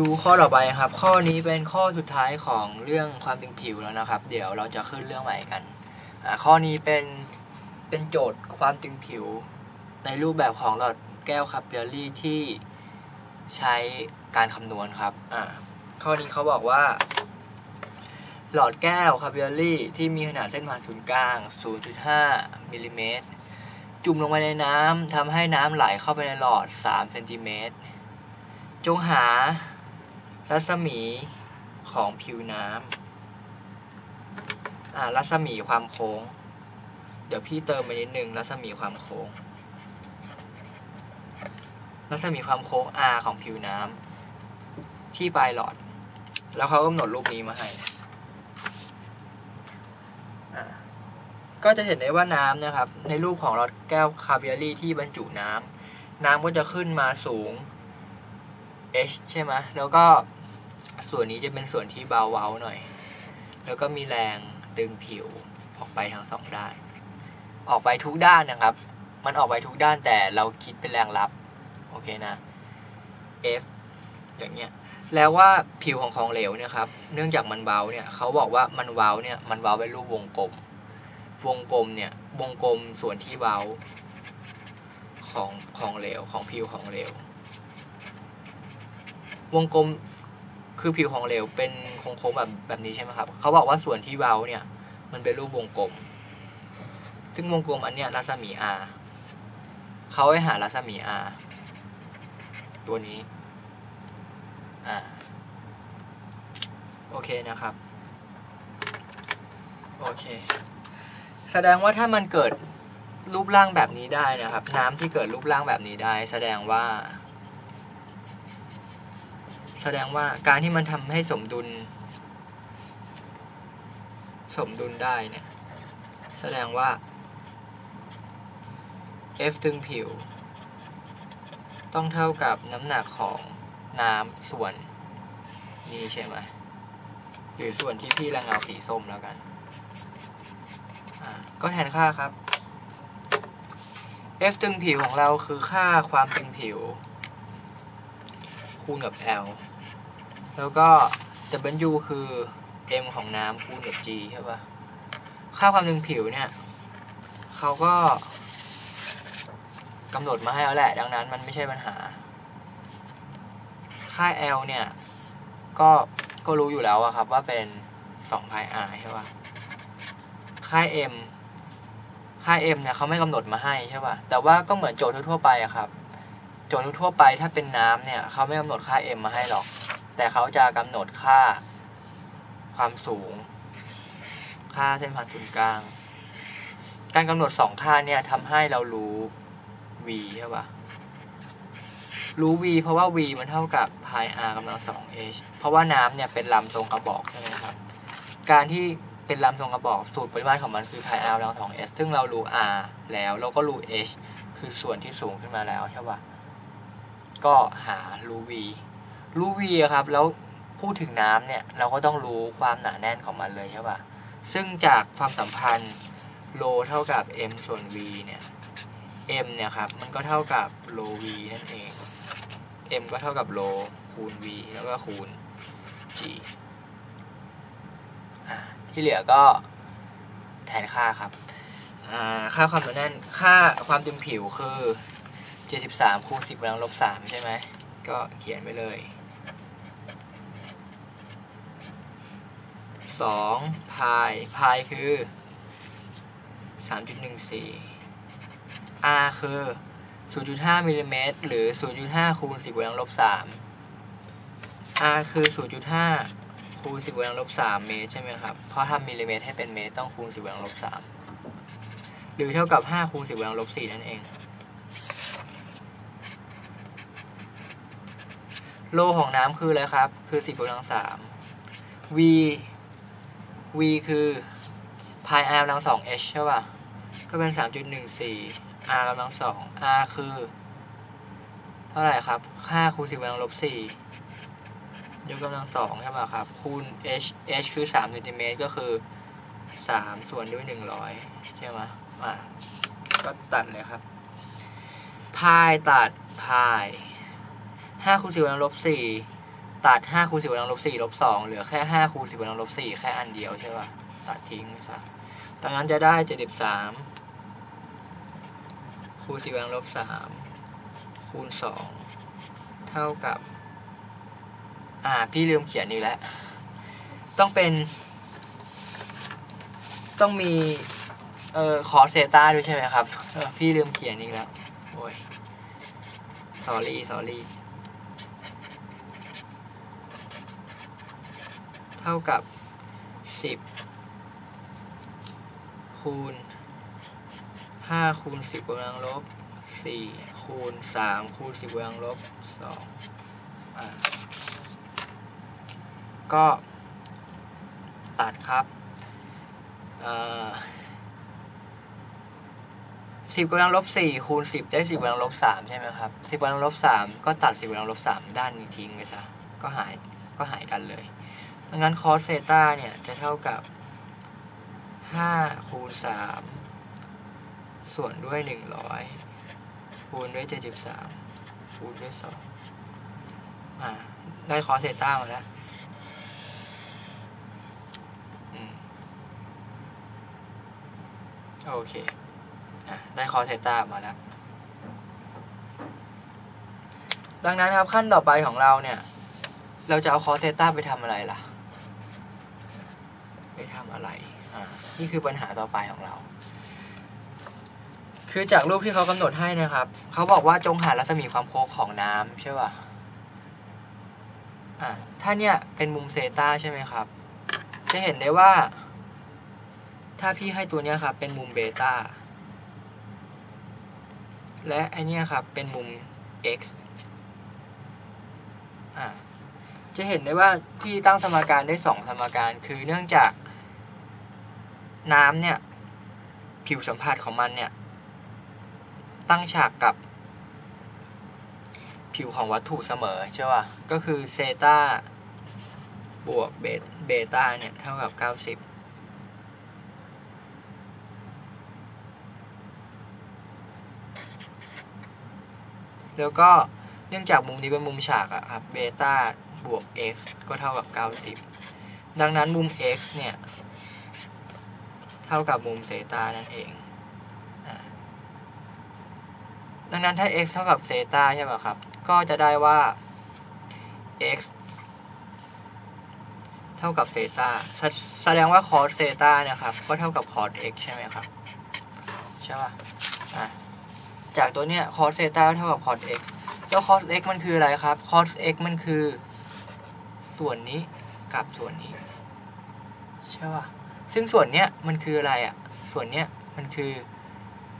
ดูข้อต่อไปครับ ข้อนี้เป็นข้อสุดท้ายของเรื่องความตึงผิวแล้วนะครับ เดี๋ยวเราจะขึ้นเรื่องใหม่กันข้อนี้เป็นเป็นโจทย์ความตึงผิว ในรูปแบบของหลอดแก้วคาปิลลารี่ที่ใช้การคำนวณครับข้อนี้เขาบอกว่า หลอดแก้วคาปิลลารี่ที่มีขนาดเส้นผ่านศูนย์กลาง 0.5มิลลิเมตรจุ่มลงไปในน้ำทำให้น้ำไหลเข้าไปในหลอด 3 เซนติเมตรจงหา รัศมีของผิวน้ำอ่ารัศมีความโค้ง เดี๋ยวพี่เติมไปนิดนึงรัศมีความโค้ง รัศมีความโค้ง R ของผิวน้ำที่ปลายหลอด แล้วเขากำหนดรูปนี้มาให้ก็จะเห็นได้ว่าน้ำนะครับ ในรูปของหลอดแก้วคาเบียรี่ที่บรรจุน้ำน้ำก็จะขึ้นมาสูง H ใช่ไหมแล้วก็ ส่วนนี้จะเป็นส่วนที่เบาเว้าหน่อย แล้วก็มีแรงดึงผิวออกไปทั้งสองด้าน ออกไปทุกด้านนะครับ มันออกไปทุกด้านแต่เราคิดเป็นแรงรับ โอเคนะ F อย่างเงี้ยแล้วว่าผิวของของเหลวเนี่ยครับ เนื่องจากมันเว้าเนี่ยเขาบอกว่ามันเว้าเนี่ยมันเว้าเป็นรูปวงกลม วงกลมเนี่ยวงกลมส่วนที่เว้าของของเหลวของผิวของเหลว วงกลม คือผิวของเหลวเป็นโค้งๆแบบแบบนี้ใช่ไหมครับ เขาบอกว่าส่วนที่เว้าเนี่ย มันเป็นรูปวงกลม ซึ่งวงกลมอันเนี้ยรัศมี r เขาให้หารัศมี r ตัวนี้ อ่า โอเคนะครับ โอเค แสดงว่าถ้ามันเกิดรูปร่างแบบนี้ได้นะครับ น้ำที่เกิดรูปร่างแบบนี้ได้ แสดงว่า แสดงว่าการที่มันทำให้สมดุล สมดุลได้เนี่ย แสดงว่า F ตึงผิว ต้องเท่ากับน้ำหนักของน้ำส่วน นี้ใช่ไหมหรือส่วนที่พี่ระเงาสีส้มแล้วกัน ก็แทนค่าครับ F ตึงผิวของเราคือค่าความตึงผิว คูณกับ L แล้วก็ W คือ M ของน้ำคูณกับ G ใช่ปะค่าความตึงผิวเนี่ย เขาก็กำหนดมาให้แล้วแหละ ดังนั้นมันไม่ใช่ปัญหา ค่า L เนี่ย ก็ ก็รู้อยู่แล้วอะครับว่าเป็น2 pi r ใช่ปะค่า M ค่า M เนี่ยเขาไม่กำหนดมาให้ใช่ปะแต่ว่าก็เหมือนโจทย์ทั่วๆไปอะครับ โจทย์ทั่วๆไปถ้าเป็นน้ำเนี่ยเขาไม่กำหนดค่า m มาให้หรอก แต่เขาจะกำหนดค่าความสูง ค่าเส้นผ่านศูนย์กลาง การกำหนดสองค่าเนี่ยทำให้เรารู้ v ใช่ปะรู้ v เพราะว่า v มันเท่ากับ pi r กำลังสอง h เพราะว่าน้ำเนี่ยเป็นลำทรงกระบอกใช่ไหมครับ การที่เป็นลำทรงกระบอกสูตรปริมาตรของมันคือ pi r กำลังสอง h ซึ่งเรารู้ r แล้วเราก็รู้ h คือส่วนที่สูงขึ้นมาแล้วใช่ปะก็หารู้ v รู้ v อะครับ แล้วพูดถึงน้ำเนี่ยเราก็ต้องรู้ความหนาแน่นของมันเลยใช่ปะซึ่งจากความสัมพันธ์โลเท่ากับ m ส่วน v เนี่ย m เนี่ยครับมันก็เท่ากับโล v นั่นเอง m ก็เท่ากับโลคูณ v แล้วก็คูณ g ที่เหลือก็แทนค่าครับค่าความหนาแน่นค่าความตึงผิวคือ 73คูณ10กำลังลบ3ใช่ไหมก็เขียนไปเลย 2พายพายคือ 3.14 R คือ 0.5มิลลิเมตรหรือ 0.5คูณ10กำลังลบ3 R คือ 0.5คูณ10กำลังลบ3เมตรใช่ไหมครับ เพราะทำมิลลิเมตรให้เป็นเมตรต้องคูณ10กำลังลบ3หรือเท่ากับ 5คูณ10กำลังลบ4นั่นเอง โลของน้ำคืออะไรครับ คือ 10กำลัง3 V V คือ pi r กำลัง2 h ใช่ป่ะ ก็เป็น 3.14 r กำลัง2 r คือ เท่าไหร่ครับ5คูณ10กำลังลบ4ยกกำลัง2ใช่ป่ะครับ คูณ h h คือ3เซนติเมตรก็คือ 3 ส่วนด้วย 100 ใช่ไหมอะก็ตัดเลยครับ พายตัดพาย5คูณ10กำลังลบ4 ตัดห้าคูณสิบกำลังลบสี่ลบสองเหลือแค่ห้าคูณสิบกำลังลบสี่แค่อันเดียวใช่ป่ะตัดทิ้งไปซะดังนั้นจะได้เจ็ดสิบสามคูณสิบกำลังลบสามคูณสองเท่ากับ อ่า พี่ลืมเขียนอีกแล้ว ต้องเป็น ต้องมี เอ่อขอเซตาด้วยใช่ไหมครับออพี่ลืมเขียนอีกแล้ว โอ้ยสอรี่สอรี่ เท่ากับสิบคูณห้าคูณสิบกำลังลบสี่คูณสามคูณสิบกำลังลบสองก็ตัดครับสิบกำลังลบสี่คูณสิบได้สิบกำลังลบสามใช่ไหมครับสิบกำลังลบสามก็ตัดสิบกำลังลบสามด้านนี้ทิ้งไปซะก็หายก็หายกันเลย ดังนั้นคอสเซตาเนี่ยจะเท่ากับห้าคูณสามส่วนด้วยหนึ่งร้อยคูณด้วยเจ็ดสิบสามคูณด้วยสองอ่าได้คอสเซตามาแล้วอืมโอเคอะได้คอสเซตามาแล้วดังนั้นครับขั้นต่อไปของเราเนี่ย เราจะเอาคอสเซตาไปทำอะไรล่ะ ทำอะไรอ่านี่คือปัญหาต่อไปของเรา คือจากรูปที่เขากำหนดให้นะครับ เขาบอกว่าจงหารัศมีความโค้งของน้ำใช่ป่ะอ่าถ้าเนี่ยเป็นมุมเซตาใช่ไหมครับ จะเห็นได้ว่า ถ้าพี่ให้ตัวเนี้ยครับ เป็นมุมเบต้าและไอเนี้ยครับเป็นมุม x อ่าจะเห็นได้ว่าพี่ตั้งสมการได้สองสมการ คือเนื่องจาก น้ำเนี่ย ผิวสัมผัสของมันเนี่ย ตั้งฉากกับ ผิวของวัตถุเสมอใช่ป่ะก็คือเซตาบวกเบต้าเนี่ย เท่ากับเก้าสิบแล้วก็เนื่องจากมุมนี้เป็นมุมฉากอะครับเบต้าบวก x ก็เท่ากับ 90 ดังนั้นมุม x เนี่ย ท่ากับมุมเซตานั่นเองอดังนั้นถ้า x เท่ากับเซตาใช่ไหมครับ ก็จะได้ว่า x เท่ากับเซตาแสดงว่าคอสเซตาเนี่ยครับ ก็เท่ากับคอส x ใช่ไหมครับ ใช่ป่ะจากตัวเนี้ยคอสเซตาเท่ากับคอส x แล้ว cos x มันคืออะไรครับ cos x มันคือ ส่วนนี้กับส่วนนี้ ใช่ป่ะ ซึ่งส่วนเนี้ยมันคืออะไรอะ่ะ ส่วนเนี้ยมันคือ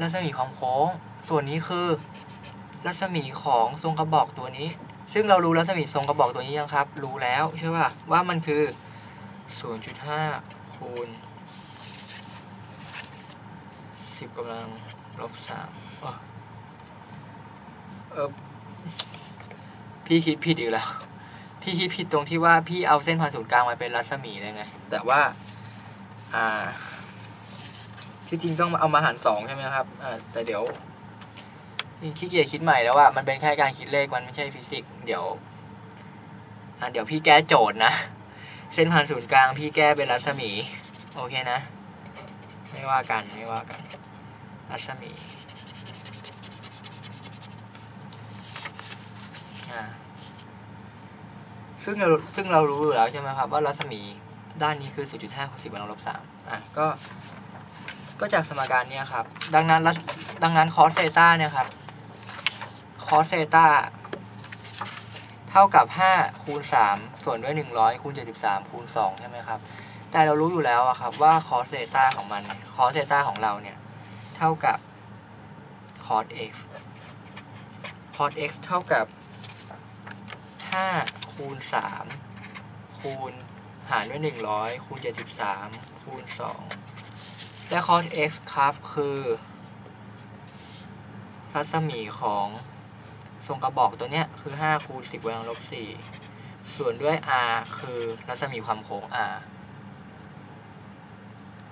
รัศมีของโค้ง ส่วนนี้คือรัศมีของทรงกระบอกตัวนี้ ซึ่งเรารู้รัศมีทรงกระบอกตัวนี้ยังครับ รู้แล้วใช่ป่ะว่ามันคือ 0.5คูณ10กำลังลบ3เออพี่คิดผิดอีกแล้ว พี่คิดผิดตรงที่ว่าพี่เอาเส้นผ่านศูนย์กลางมาเป็นรัศมีเลยไง แต่ว่า อ่า ที่จริงต้องเอามาหารสองใช่ไหมครับอ่าแต่เดี๋ยวนี่ขี้เกียจคิดใหม่แล้วว่ามันเป็นแค่การคิดเลขมันไม่ใช่ฟิสิกส์เดี๋ยวอ่าเดี๋ยวพี่แก้โจทย์นะ เส้นผ่านศูนย์กลางพี่แก้เป็นรัศมี โอเคนะ ไม่ว่ากันไม่ว่ากัน รัศมีซึ่งเราซึ่งเรารู้อยู่แล้วใช่ไหมครับว่ารัศมี ด้านนี้คือ 0.5คูณ10กำลังลบ3อะก็ ก็จากสมการนี้ครับ ดังนั้นดังนั้นคอสเซต้าเนี่ยครับคอสเซต้าเท่ากับ 5 คูณ 3 ส่วนด้วย 100 คูณ 73 คูณ 2 ใช่ไหมครับ แต่เรารู้อยู่แล้วอะครับว่าคอสเซต้าของมันคอสเซต้าของเราเนี่ย เท่ากับคอส x คอส x เท่ากับ 5 คูณ 3 คูณ หารด้วย 100 คูณ 73 คูณ2และ cos x ครับ คือรัศมีของทรงกระบอกตัวเนี้ย คือ 5 คูณ 10กำลังลบ 4 ส่วนด้วย r คือรัศมีความโค้ง r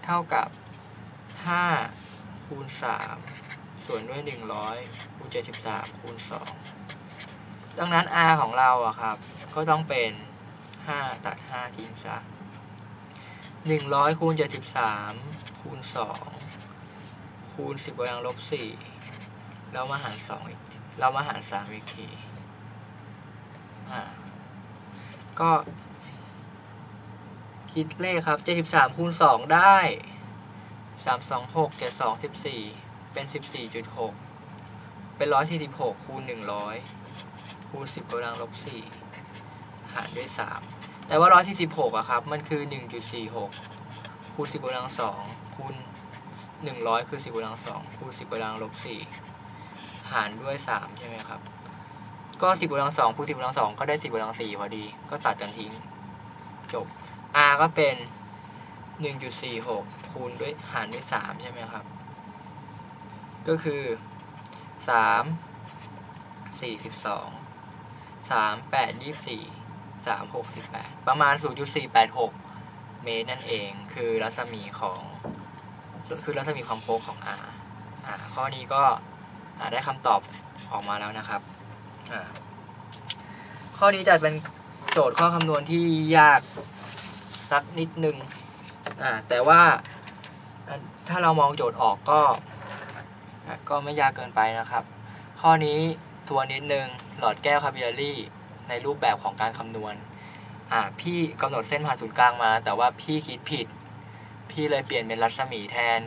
เท่ากับ 5 คูณ 3 ส่วนด้วย 100 คูณ 73 คูณ 2 ดังนั้น r ของเราอะครับ ก็ต้องเป็น 5ตัด5ทิ้งซะ100คูณ73คูณ2คูณ10กำลังลบ4แล้วมาหาร2อีกเรามาหาร3อีกทีอ่าก็ คิดเลขครับ73คูณ2ได้326 72 14เป็น14.6เป็น146คูณ100คูณ10กำลังลบ4 หารด้วย 3 แต่ว่า 146อะครับ มันคือ 1.46 คูณ 10กำลัง2คูณ 100 คือ 10กำลัง2คูณ 10กำลังลบ4หารด้วย 3 ใช่ไหมครับ ก็ 10กำลัง2คูณ 10กำลัง2ก็ได้ 10กำลัง4พอดี ก็ตัดกันทิ้ง จบ r ก็เป็น 1.46 คูณด้วยหารด้วย 3 ใช่ไหมครับ ก็คือ 3 42 3 8 24 3 68ประมาณ 0.486 เมตรนั่นเอง คือรัศมีของ คือรัศมีความโค้งของ r อ่าข้อนี้ก็ได้คำตอบออกมาแล้วนะครับอ่าข้อนี้จัดเป็นโจทย์ข้อคำนวณที่ยากสักนิดนึงอ่าแต่ว่าถ้าเรามองโจทย์ออกก็ ก็ไม่ยากเกินไปนะครับ ข้อนี้ทัวนนิดนึง หลอดแก้วคาปิลลารี่ ในรูปแบบของการคำนวณ อ่าพี่กำหนดเส้นผ่านศูนย์กลางมา แต่ว่าพี่คิดผิด พี่เลยเปลี่ยนเป็นรัศมีแทน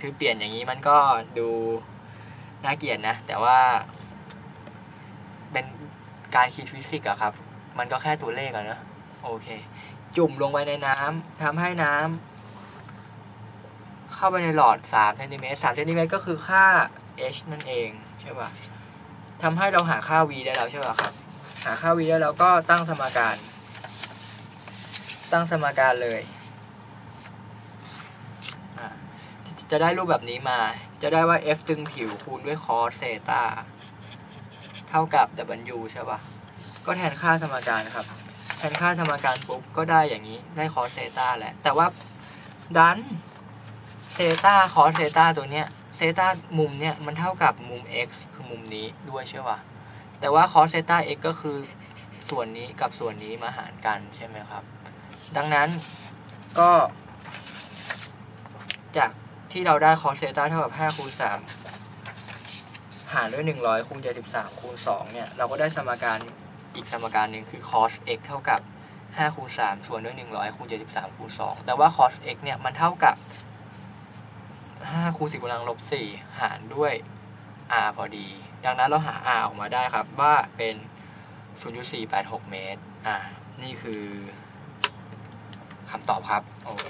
คือเปลี่ยนอย่างนี้มันก็ดูน่าเกลียดนะ แต่ว่า เป็นการคิดฟิสิกส์อะครับ มันก็แค่ตัวเลขอะเนอะโอเค จุ่มลงไปในน้ำทำให้น้ำเข้าไปในหลอด3เซนติเมตร3เซนติเมตรก็คือค่า h นั่นเอง ใช่ป่ะทำให้เราหาค่า v ได้แล้วใช่ป่ะครับ หาค่า v ได้แล้วก็ตั้งสมการ ตั้งสมการเลยอะจะได้รูปแบบนี้มา จะได้ว่า f ตึงผิวคูณด้วย cos เซตาเท่ากับ w ใช่ป่ะ ก็แทนค่าสมการครับ แทนค่าสมการปุ๊บ ก็ได้อย่างนี้ ได้ cos เซตาแหละ แต่ว่าดันเซตา cos เซตาตัวเนี้ย เซตามุมเนี้ยมันเท่ากับมุม x คือมุมนี้ด้วยใช่ป่ะ แต่ว่า cos เซตา x ก็คือส่วนนี้กับส่วนนี้มาหารกันใช่ไหมครับ ดังนั้นก็ จากที่เราได้ cos เซตาเท่ากับ5คูณ3หารด้วย 100คูณ73คูณ2เนี่ย เราก็ได้สมการอีกสมการหนึ่งคือ cos x เท่ากับ5คูณ3ส่วนด้วย 100คูณ73คูณ2แต่ว่า cos x เนี่ย มันเท่ากับ5คูณ10กำลังลบ4หารด้วย r พอดี ดังนั้นเราหา r ออกมาได้ครับว่าเป็น 0.486 เมตร อ่า นี่คือคำตอบครับ โอเค